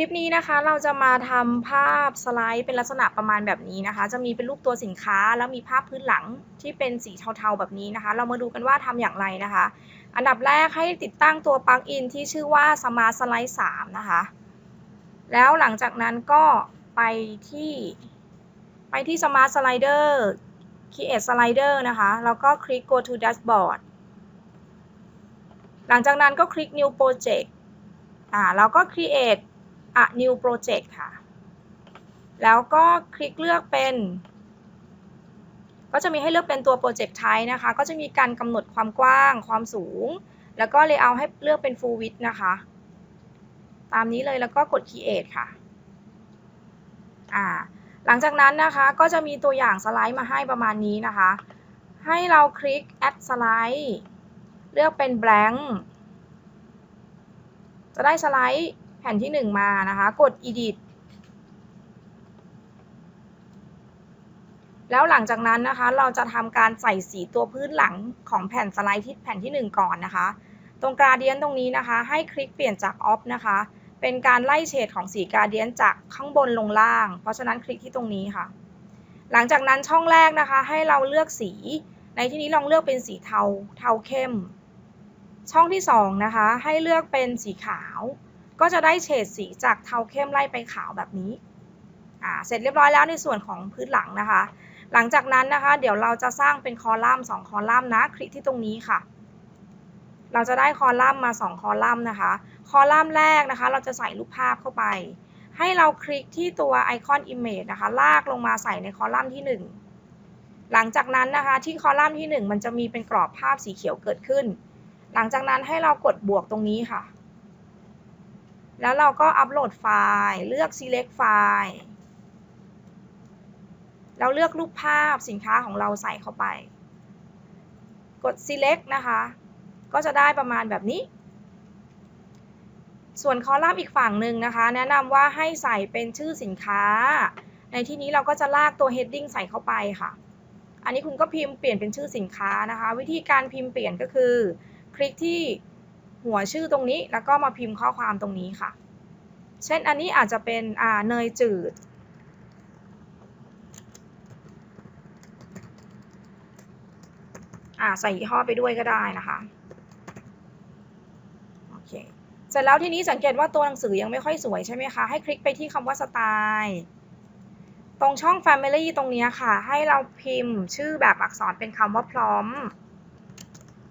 คลิปนี้นะคะเราจะมาทำภาพสไลด์เป็นลักษณะประมาณแบบนี้นะคะ จะมีเป็นรูปตัวสินค้า แล้วมีภาพพื้นหลังที่เป็นสีเทาๆแบบนี้นะคะ เรามาดูกันว่าทำอย่างไรนะคะ อันดับแรกให้ติดตั้งตัวปลั๊กอินที่ชื่อว่า Smart Slide 3 นะคะ แล้วหลังจากนั้นก็ไปที่ ไปที่ Smart Slider Create Slider นะคะ แล้วก็คลิก Go to Dashboard หลังจากนั้นก็คลิก New Project อ่าแล้วก็ Create a new project ค่ะ แล้วก็คลิกเลือกเป็น ก็จะมีให้เลือกเป็นตัว project type นะคะ ก็จะมีการกำหนดความกว้าง ความสูง แล้วก็ layout ให้เลือกเป็น full width นะคะ ตามนี้เลยแล้วก็กด create ค่ะ อ่า หลังจากนั้นนะคะ ก็จะมีตัวอย่างสไลด์มาให้ประมาณนี้นะคะ ให้เราคลิก add slide เลือกเป็น blank จะได้สไลด์ แผ่นที่ 1 มานะคะ กด edit แล้วหลังจากนั้นนะคะ เราจะทำการใส่สีตัวพื้นหลังของแผ่นสไลด์ที่แผ่นที่ 1 ก่อนนะคะ ตรงกราเดียนตรงนี้นะคะ ให้คลิกเปลี่ยนจาก off นะคะ เป็นการไล่เฉดของสีกราเดียนจากข้างบนลงล่าง เพราะฉะนั้นคลิกที่ตรงนี้ค่ะ หลังจากนั้นช่องแรกนะคะ ให้เราเลือกสี ในที่นี้ลองเลือกเป็นสีเทา เทาเข้ม ช่องที่2นะคะ ให้เลือกเป็นสีขาว ก็จะได้เฉดสีจากเทาเข้มไล่ไปขาวแบบนี้อ่าเสร็จเรียบร้อยแล้วในส่วนของพื้นหลังนะคะ หลังจากนั้นนะคะ เดี๋ยวเราจะสร้างเป็นคอลัมน์2คอลัมน์นะคลิกที่ตรงนี้ค่ะ เราจะได้คอลัมน์มา 2 คอลัมน์นะคะ คอลัมน์แรกนะคะ เราจะใส่รูปภาพเข้าไป ให้เราคลิกที่ตัวไอคอน Image นะคะ ลากลงมาใส่ในคอลัมน์ที่ 1หลังจากนั้นนะคะที่คอลัมน์ที่ 1 มันจะมีเป็นกรอบภาพสีเขียวเกิดขึ้น หลังจากนั้นให้เรากดบวกตรงนี้ค่ะ แล้วเราก็อัปโหลดไฟล์ เลือก select ไฟล์แล้วเลือกรูปภาพสินค้าของเราใส่เข้าไป กด select นะคะ ก็จะได้ประมาณแบบนี้ ส่วนคอลัมน์อีกฝั่งหนึ่งนะคะ แนะนำว่าให้ใส่เป็นชื่อสินค้า ในที่นี้เราก็จะลากตัว heading ใส่เข้าไปค่ะ อันนี้คุณก็พิมพ์เปลี่ยนเป็นชื่อสินค้านะคะ วิธีการพิมพ์เปลี่ยนก็คือ คลิกที่ หัวชื่อตรงนี้แล้วก็มาพิมพ์ข้อความตรงนี้ค่ะ เช่นอันนี้อาจจะเป็นอ่าเนยจืด อ่าใส่ยี่ห้อไปด้วยก็ได้นะคะโอเคเสร็จแล้วทีนี้สังเกตว่าตัวหนังสือยังไม่ค่อยสวยใช่ไหมคะให้คลิกไปที่คำว่าสไตล์ตรงช่อง Family ตรงนี้ค่ะ ให้เราพิมพ์ชื่อแบบอักษรเป็นคำว่าพร้อม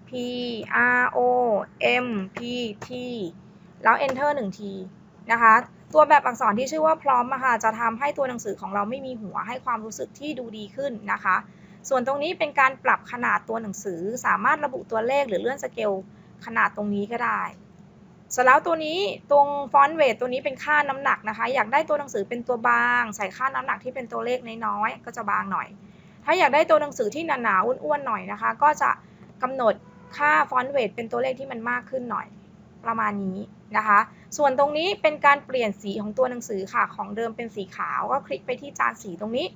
P R O M P T แล้ว Enter 1 ทีนะคะ ตัวแบบอักษรที่ชื่อว่าพร้อมค่ะจะทำให้ตัวหนังสือของเราไม่มีหัวให้ความรู้สึกที่ดูดีขึ้นนะคะ ส่วนตรงนี้เป็นการปรับขนาดตัวหนังสือสามารถระบุตัวเลขหรือเลื่อนสเกลขนาดตรงนี้ก็ได้เสร็จแล้วตัวนี้ตรงฟอนต์เวทตัวนี้เป็นค่าน้ำหนักนะคะ อยากได้ตัวหนังสือเป็นตัวบาง ใส่ค่าน้ำหนักที่เป็นตัวเลขน้อยๆก็จะบางหน่อย ถ้าอยากได้ตัวหนังสือที่หนาๆอ้วนๆหน่อยนะคะ ก็จะกำหนด ค่าฟอนต์เวทเป็นตัวเลขที่มันมากขึ้นหน่อยประมาณนี้นะคะ ส่วนตรงนี้เป็นการเปลี่ยนสีของตัวหนังสือค่ะ ของเดิมเป็นสีขาวก็คลิกไปที่จานสีตรงนี้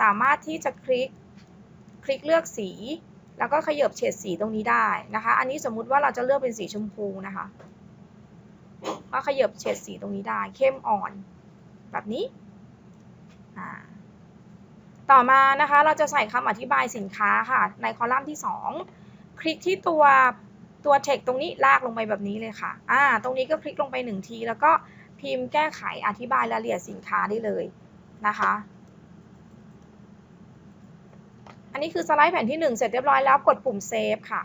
สามารถที่จะคลิกคลิกเลือกสี แล้วก็ขยับเฉดสีตรงนี้ได้นะคะ อันนี้สมมุติว่าเราจะเลือกเป็นสีชมพูนะคะก็ขยับเฉดสีตรงนี้ได้ เข้มอ่อน แบบนี้ ต่อมานะคะเราจะใส่คำอธิบายสินค้าค่ะ ในคอลัมน์ที่ 2 คลิกที่ตัวตัว text ตรงนี้ลากลงไปแบบนี้เลยค่ะ อ่า ตรงนี้ก็คลิกลงไป1ที แล้วก็พิมพ์แก้ไขอธิบายรายละเอียดสินค้าได้เลยนะคะ อันนี้คือสไลด์แผ่นที่ 1 เสร็จเรียบร้อยแล้วกดปุ่มเซฟค่ะ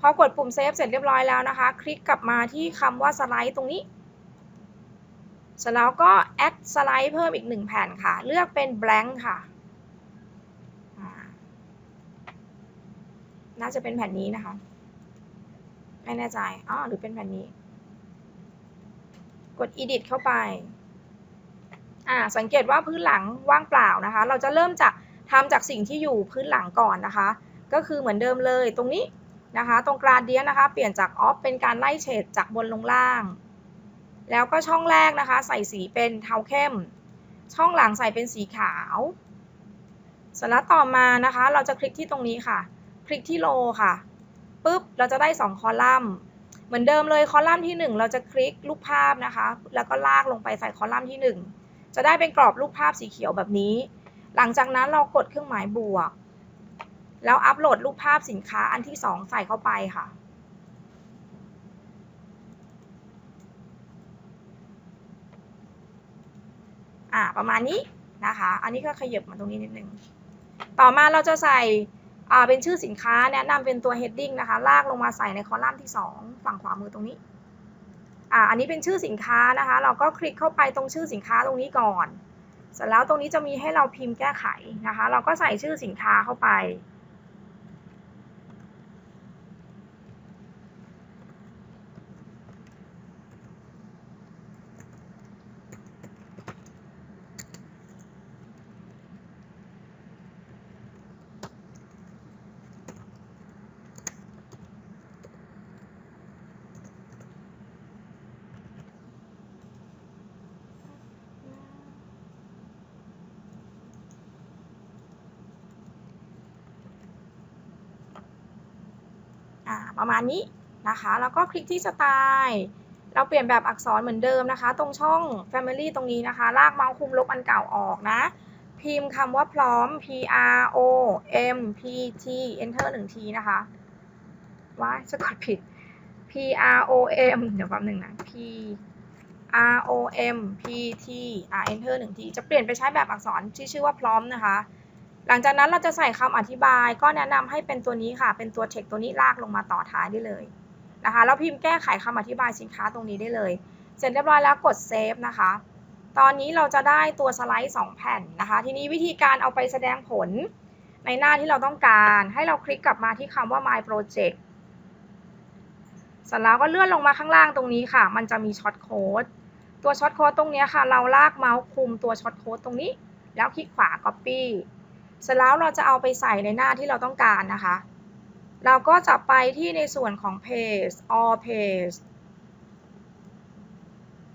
พอกดปุ่มเซฟเสร็จเรียบร้อยแล้วนะคะ คลิกกลับมาที่คำว่าสไลด์ตรงนี้ เสร็จแล้วก็แอดสไลด์เพิ่มอีก 1 แผ่นค่ะ เลือกเป็น blank ค่ะ น่าจะเป็นแผ่นนี้นะคะ ไม่แน่ใจอ๋อหรือเป็นแผ่นนี้ กด edit เข้าไป อ่า สังเกตว่าพื้นหลังว่างเปล่านะคะ เราจะเริ่มจากทำจากสิ่งที่อยู่พื้นหลังก่อนนะคะ ก็คือเหมือนเดิมเลยตรงนี้นะคะ ตรงกราดเดียนนะคะ เปลี่ยนจากออฟเป็นการไล่เฉดจากบนลงล่าง แล้วก็ช่องแรกนะคะ ใส่สีเป็นเทาเข้ม ช่องหลังใส่เป็นสีขาวสร็จแล้วต่อมานะคะ เราจะคลิกที่ตรงนี้ค่ะ คลิกที่โลค่ะปุ๊บเราจะได้ 2 คอลัมน์เหมือนเดิมเลยคอลัมน์ที่ 1 เราจะคลิกรูปภาพนะคะ แล้วก็ลากลงไปใส่คอลัมน์ที่ 1 จะได้เป็นกรอบรูปภาพสีเขียวแบบนี้ หลังจากนั้นเรากดเครื่องหมายบวก แล้วอัปโหลดรูปภาพสินค้าอันที่ 2 ใส่เข้าไปค่ะ อ่าประมาณนี้นะคะ อันนี้ก็ขยับมาตรงนี้นิดนึง ต่อมาเราจะใส่ เป็นชื่อสินค้าแนะนำเป็นตัว heading นะคะ ลากลงมาใส่ในคอลัมน์ที่ 2 ฝั่งขวามือตรงนี้อ่าอันนี้เป็นชื่อสินค้านะคะ เราก็คลิกเข้าไปตรงชื่อสินค้าตรงนี้ก่อน เสร็จแล้วตรงนี้จะมีให้เราพิมพ์แก้ไขนะคะ เราก็ใส่ชื่อสินค้าเข้าไป ประมาณนี้นะคะ แล้วก็คลิกที่สไตล์เราเปลี่ยนแบบอักษรเหมือนเดิมนะคะ ตรงช่อง Family ตรงนี้นะคะ ลากเมาส์คุมลบอันเก่าออกนะ พิมพ์คำว่าพร้อม P R O M P T Enter หนึ่งทีนะคะว่าจะกดผิด P R O M เดี๋ยวแป๊บหนึ่งนะ P R O M P T Enter หนึ่งที จะเปลี่ยนไปใช้แบบอักษรที่ชื่อว่าพร้อมนะคะ หลังจากนั้นเราจะใส่คำอธิบายก็แนะนำให้เป็นตัวนี้ค่ะ เป็นตัว text ตัวนี้ลากลงมาต่อท้ายได้เลยนะคะแล้วพิมพ์แก้ไขคำอธิบายสินค้าตรงนี้ได้เลย เสร็จเรียบร้อยแล้วกดเซฟนะคะ ตอนนี้เราจะได้ตัวสไลด์ 2 แผ่นนะคะ ทีนี้วิธีการเอาไปแสดงผลในหน้าที่เราต้องการให้เราคลิกกลับมาที่คำว่า my project เสร็จแล้วก็เลื่อนลงมาข้างล่างตรงนี้ค่ะ มันจะมีช็อตโค้ดตัวช็อตโค้ดตรงนี้ค่ะ เราลากเมาส์คุมตัวช็อตโค้ดตรงนี้ แล้วคลิกขวา copy เสร็จแล้วเราจะเอาไปใส่ในหน้าที่เราต้องการนะคะ เราก็จะไปที่ในส่วนของ page all page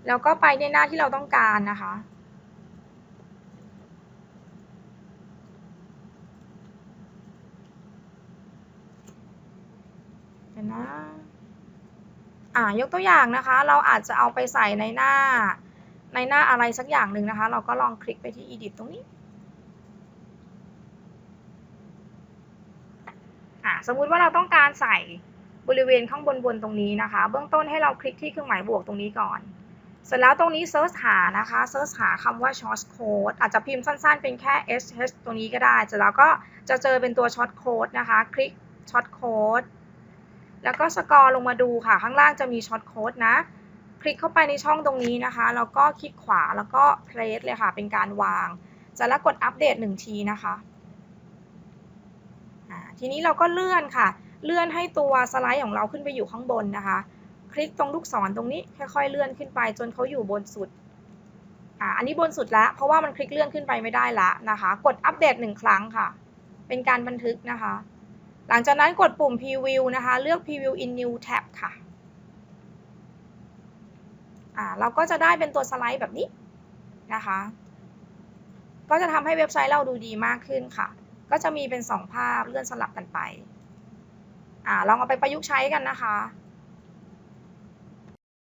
แล้วก็ไปในหน้าที่เราต้องการนะคะ เดี๋ยวนะอ่ายกตัวอย่างนะคะ เราอาจจะเอาไปใส่ในหน้า ในหน้าอะไรสักอย่างหนึ่งนะคะ เราก็ลองคลิกไปที่ edit ตรงนี้ อ่าสมมุติว่าเราต้องการใส่บริเวณข้างบนบนตรงนี้นะคะ เบื้องต้นให้เราคลิกที่เครื่องหมายบวกตรงนี้ก่อน เสร็จแล้วตรงนี้เซิร์ชหานะคะเซิร์ชหาคำว่า short code อาจจะพิมพ์สั้นๆ เป็นแค่ sh ตรงนี้ก็ได้เสร็จแล้วก็จะเจอเป็นตัว short code นะคะ คลิก short code แล้วก็สกอร์ลงมาดูค่ะ ข้างล่างจะมี short code นะ คลิกเข้าไปในช่องตรงนี้นะคะ แล้วก็คลิกขวาแล้วก็ place เลยค่ะ เป็นการวางเสร็จแล้วกดอัปเดตหนึ่งทีนะคะ ทีนี้เราก็เลื่อนค่ะ เลื่อนให้ตัวสไลด์ของเราขึ้นไปอยู่ข้างบนนะคะ คลิกตรงลูกศรตรงนี้ค่อยๆเลื่อนขึ้นไปจนเขาอยู่บนสุดอ่าอันนี้บนสุดแล้วเพราะว่ามันคลิกเลื่อนขึ้นไปไม่ได้ละนะคะ กดอัปเดตหนึ่งครั้งค่ะ เป็นการบันทึกนะคะ หลังจากนั้นกดปุ่ม preview นะคะ เลือก preview in new tab ค่ะอ่าเราก็จะได้เป็นตัวสไลด์แบบนี้นะคะ ก็จะทำให้เว็บไซต์เราดูดีมากขึ้นค่ะ ก็จะมีเป็น 2 ภาพเลื่อนสลับกันไป อ่าลองเอาไปประยุกต์ใช้กันนะคะ